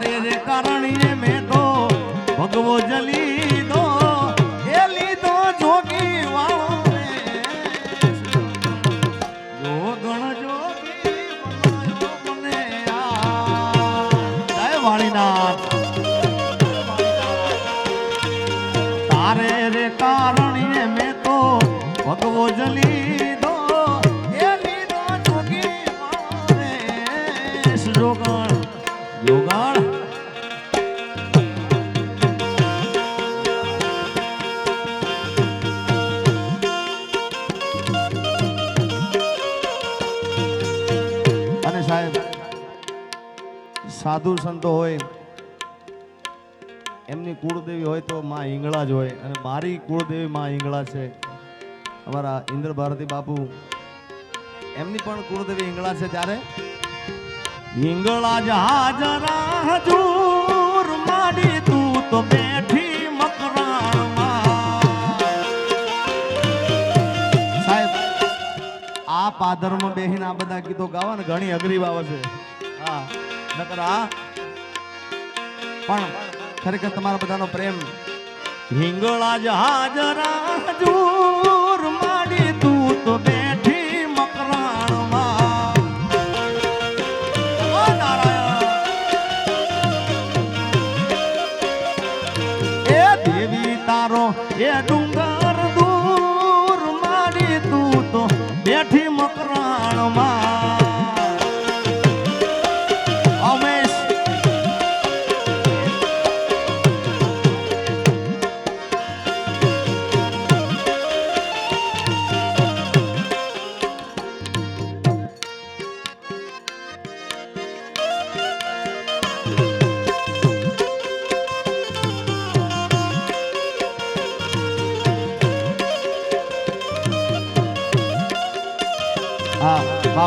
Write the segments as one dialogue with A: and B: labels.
A: તારે રે કારણીએ મેં તો ભગવો જલી સાધુ સંતો હોય, એમની કુળદેવી હોય તો માં હિંગળા જ હોય. અને મારી કુળદેવી માં હિંગળા છે. અમારા ઇન્દ્ર ભારતી બાપુ, એમની પણ કુળદેવી હિંગળા છે ત્યારે? હિંગળા જ હાજરા હજૂર તું તો બેઠી સાહેબ, આ પાદરમાં બેહીને આ બધા ગીતો ગાવા ને ઘણી અઘરી બાબત છે. હા. નકર. પણ ખરેખર તમારા બધાનો પ્રેમ હિંગળા જ હાજરા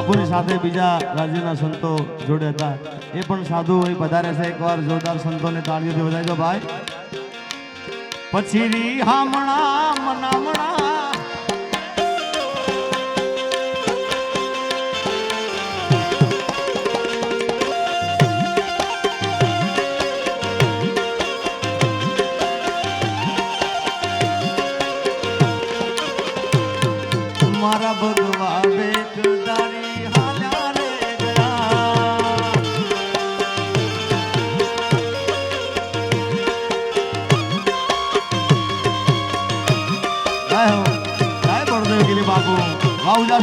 A: બાપુની સાથે બીજા રાજ્યના સંતો જોડે હતા. એ પણ સાધુ હોય પધારે છે. એકવાર જોરદાર સંતોને તાળીઓથી વધારજો ભાઈ. પછી હામણા મનામણા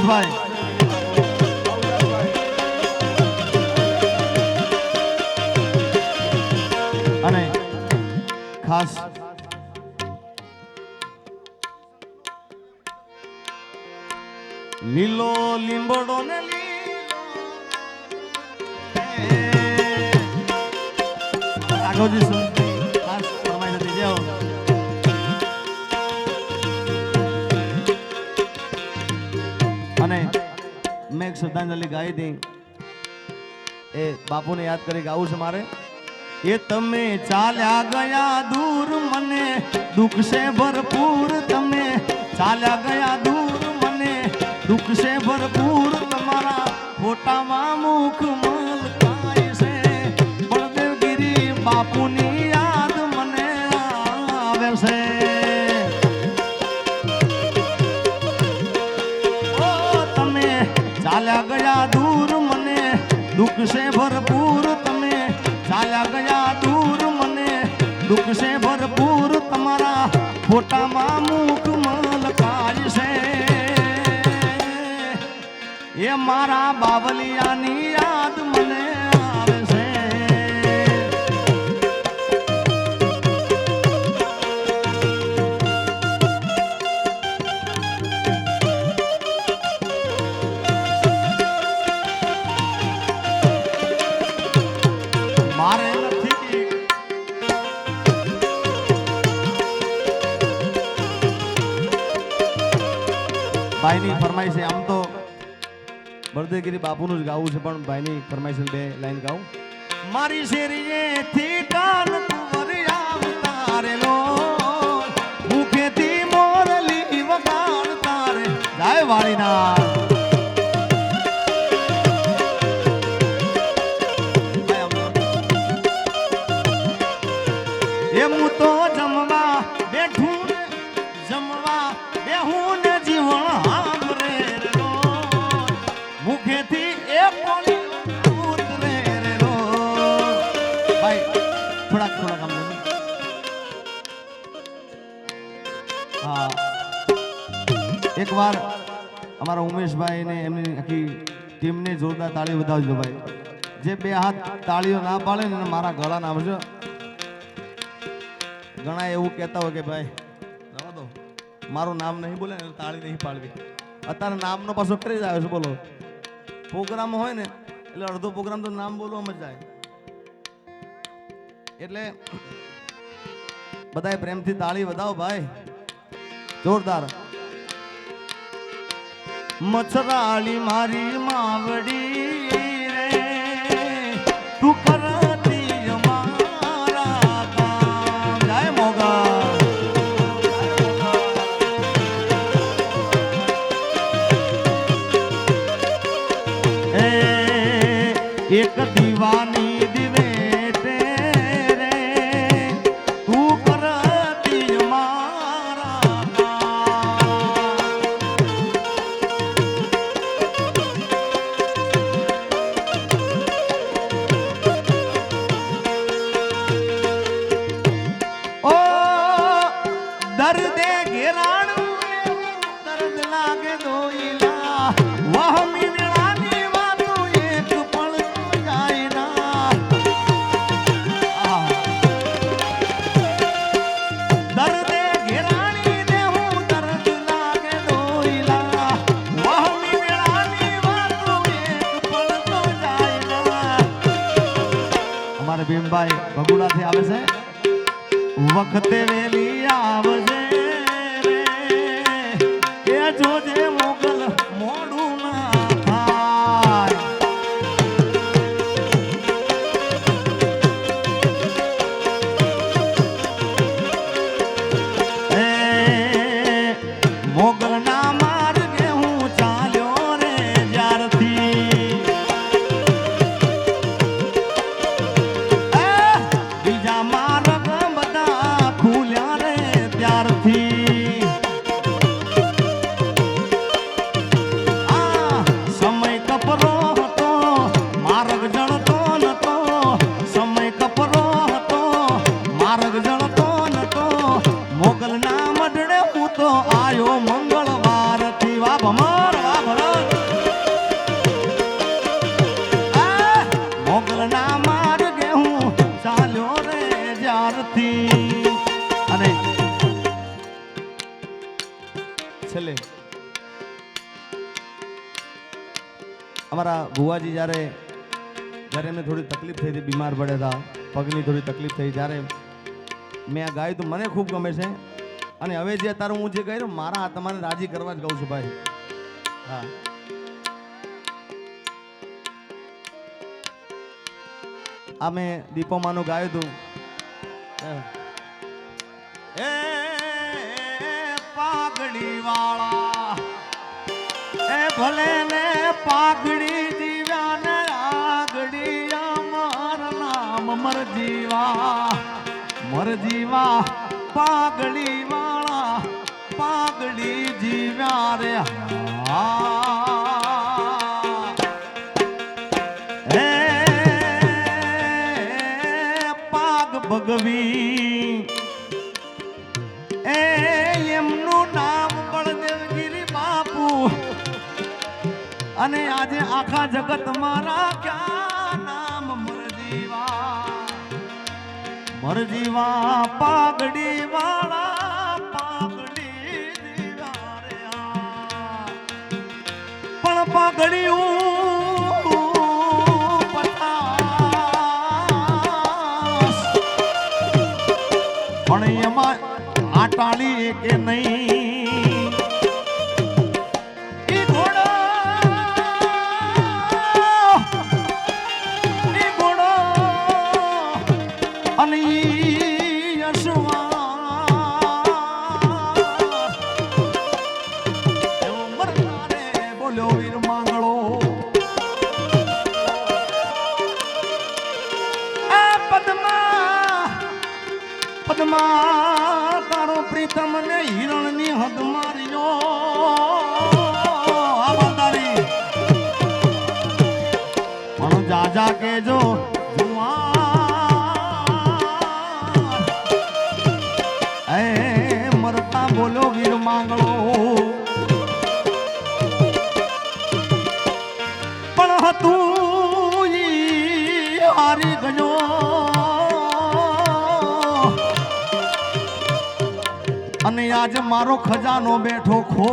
A: વાહ અને ખાસ લીલો લીંબડો ને લીલો. રાઘવજી મેં એક શ્રદ્ધાંજલિ ગાઈ હતી એ બાપુને યાદ કરી ગાવું છે મારે એ તમે ચાલ્યા ગયા દૂર મને દુઃખ છે ભરપૂર તમે ચાલ્યા ગયા દૂર મને દુઃખ છે ભરપૂર તમારા ફોટામાં મુખ મલકાય છે બળદેવગીરી બાપુની દુઃખ છે ભરપૂર ભાઈની ફરમાઈશ છે, આમ તો બળદેવગીરી બાપુનું જ ગાવું છે, પણ ભાઈની ફરમાઈશ બે લાઈન ગાવું મારી શેરીએથી કાન કુંવર આવતા રે લો. મુખેથી મોરલી વગાડતા રે. જય એકવાર અમારા ઉમેશભાઈ ને એમની આખી ટીમને જોરદાર તાળી વધાવજો ભાઈ. જે બે હાથ તાળીઓ ના પાડે ને મારા ગળા ના આવજો. ઘણા એવું કહેતા હોય કે ભાઈ રવા દો. મારું નામ નહીં બોલે ને તાળી નહીં પાડવી. અત્યારે નામનો પાછો કરી જ આવે છે, બોલો. પ્રોગ્રામ હોય ને, એટલે અડધો પ્રોગ્રામ તો નામ બોલવામાં જાય. એટલે બધાએ પ્રેમથી તાળી વધાવો ભાઈ. જોરદાર. મચ્છરાળી મારી માવડી રે. તું ભીમભાઈ ભગુડાથી આવે છે. વખતે વેલી આવજે. થોડી તકલીફ થઈ હતી, બીમાર પડ્યા પગની થોડી તકલીફ થઈ જ્યારે મેં આ ગાયું તો મને ખૂબ ગમે છે. અને હવે જે અત્યારે હું જે કહ્યું મારા આત્માને રાજી કરવા જ ગાઉં છું ભાઈ. હા. આ મેં દીપોમાનું ગાયું હતું. એ પાઘડી વાળા એ ભલે ને પાઘડી નામ મર જીવા મર જીવા પાગડી વાળા પાગડી જીવ્યા રે. હા. ભગવી, એ એમનું નામ બળદેવગીરી બાપુ. અને આજે આખા જગત મારા ક્યાં મરજીવા પાગડી વાળા આ. પણ પાઘડિયું પચાસ પણ એમાં આટાળી કે નહીં જાગે જો મરતા બોલો વીર માંગણો. પણ હતું હારી ગયો. અને આજે મારો ખજાનો બેઠો ખો.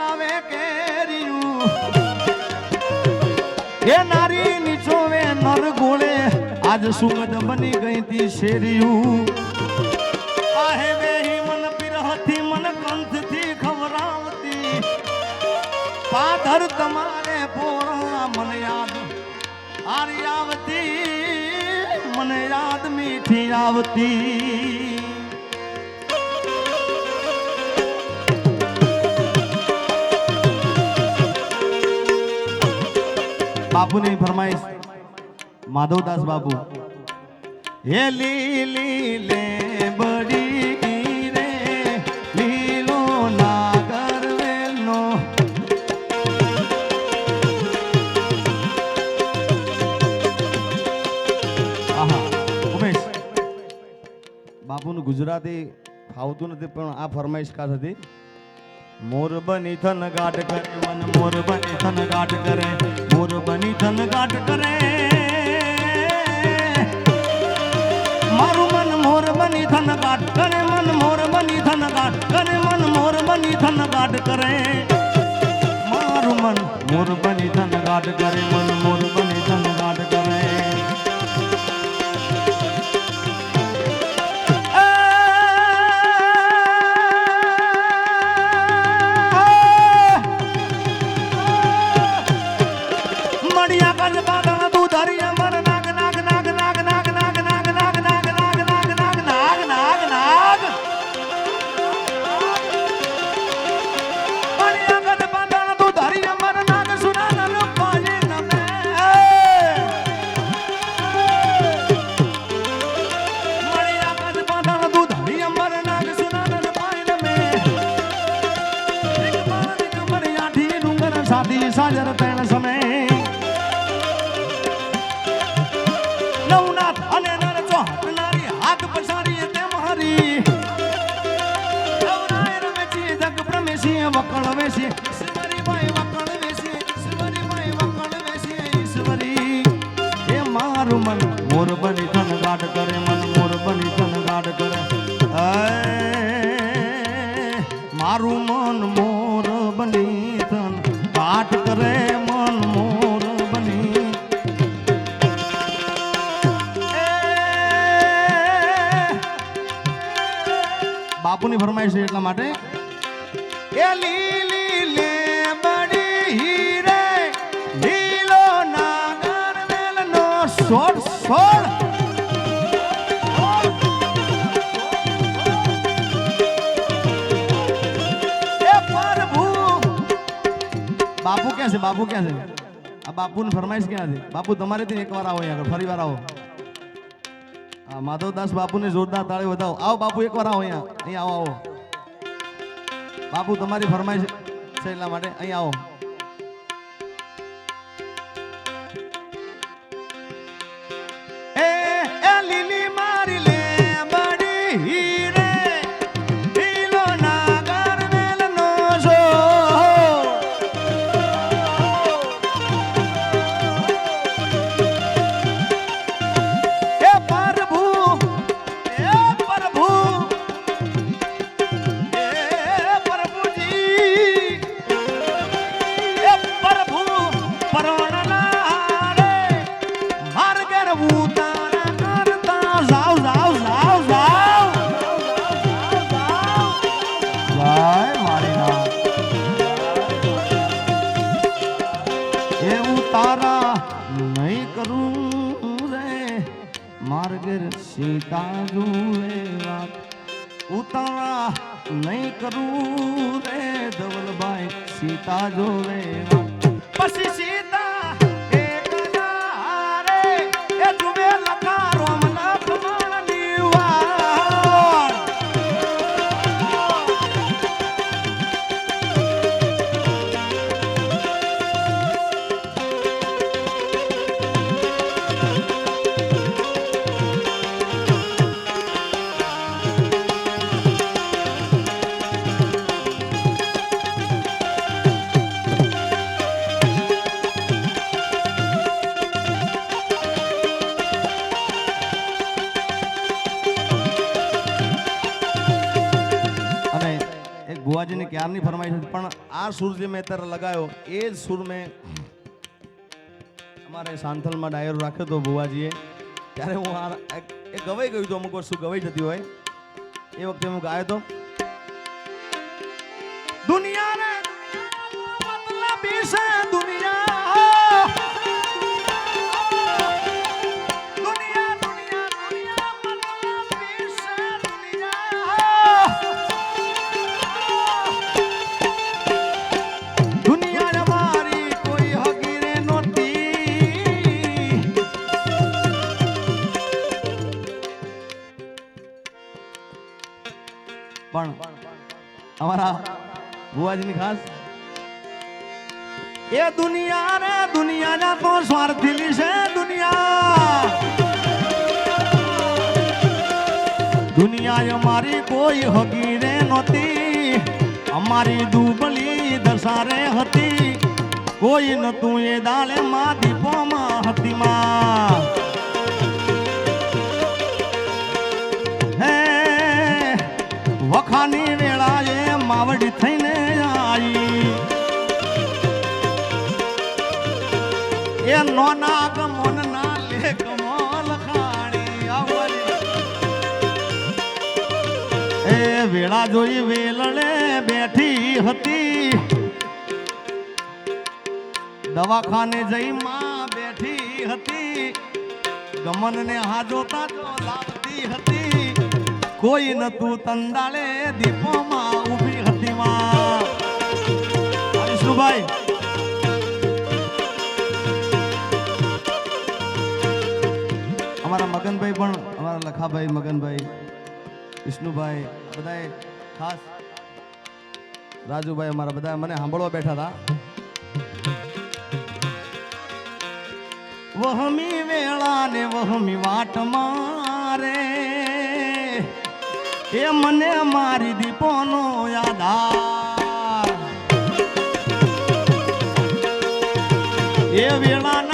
A: લાવે કેરિયું એ નારી નીચોવે નર ગોળે, આજ સુગંધ બની ગઈ તી શેરિયું. આહે બેહી મન પિરહતી, મન કંઠથી ખવરાવતી પાધર તમારે પોરા મને યાદ હારી આવતી, મને યાદ મીઠી આવતી. બાપુની ફરમાઈશ. માધવદાસ બાપુ. હે લીલી લે બડી બાપુનું ગુજરાતી ફાવતું નથી, પણ આ ફરમાઈશ ખાસ હતી. મોર બની થન ગાટ કરે, મન મોર બની થન ગાટ કરે મોર બની થન ગાટ કરે. મારું મન મોર બની થન ગાટ કરે, મન મોર બની થન ગાટ કરે, મન મોર બની થન ગાટ કરે. મારું મન મોર બની થન ગાટ કરે, મન મોર બાપુની ફરમાઈશ છે એટલા માટે. એ લીલી લેબડી હીરે લીલો નાગર વેલનો સોડ સોડ એ પ્રભુ. બાપુ ક્યાં છે? બાપુ ક્યાં છે? આ બાપુની ફરમાઈશ ક્યાં છે? બાપુ તમારે ત્યાં એકવાર આવો અહીંયા આગળ ફરી વાર આવો. હા માધવદાસ બાપુને જોરદાર તાળી વધાવો. આવો બાપુ એકવાર આવો અહીંયા. અહીંયા આવો આવો. બાપુ, તમારી ફરમાઈશ છે એટલા માટે. અહીંયા આવો. જોવે સૂર જે મેં અત્યારે લગાવ્યો એ જ સુર મેં અમારે સાંથલમાં ડાયરો રાખ્યો હતો ભુવાજીએ. ત્યારે હું એ ગવાઈ ગયું હતું, અમુક વસ્તુ ગવાઈ જતી હોય. એ વખતે હું ગાયો હતો. પણ અમારા બુવાજીની ખાસ. એ દુનિયા રે, દુનિયાના તો સ્વાર્થીલી છે દુનિયા. દુનિયા અમારી કોઈ હગી રે નહોતી. અમારી દુબળી દશારે હતી. કોઈ નતું એ દાળે માં, દીપોમાં હતી માં. વખાની વેળાએ માવડી થઈને આવી. એ નોના ગમન ના લેખ લખાણી એ વેળા જોઈ વેલણે બેઠી હતી. દવાખાને જઈ માં બેઠી હતી. ગમન ને હાજોતા જોતા કોઈ નતું તંદાળે દીપોમાં ઊભી હતી માં. વિષ્ણુભાઈ અમારા મગનભાઈ પણ, અમારા લખાભાઈ, મગનભાઈ, વિષ્ણુભાઈ, બધાએ ખાસ રાજુભાઈ અમારા બધા મને સાંભળવા બેઠા હતા. વહમી વેળા ને વહમી વાટ મારે એ મને મારી દીપોનો યાદાર એ વેળાના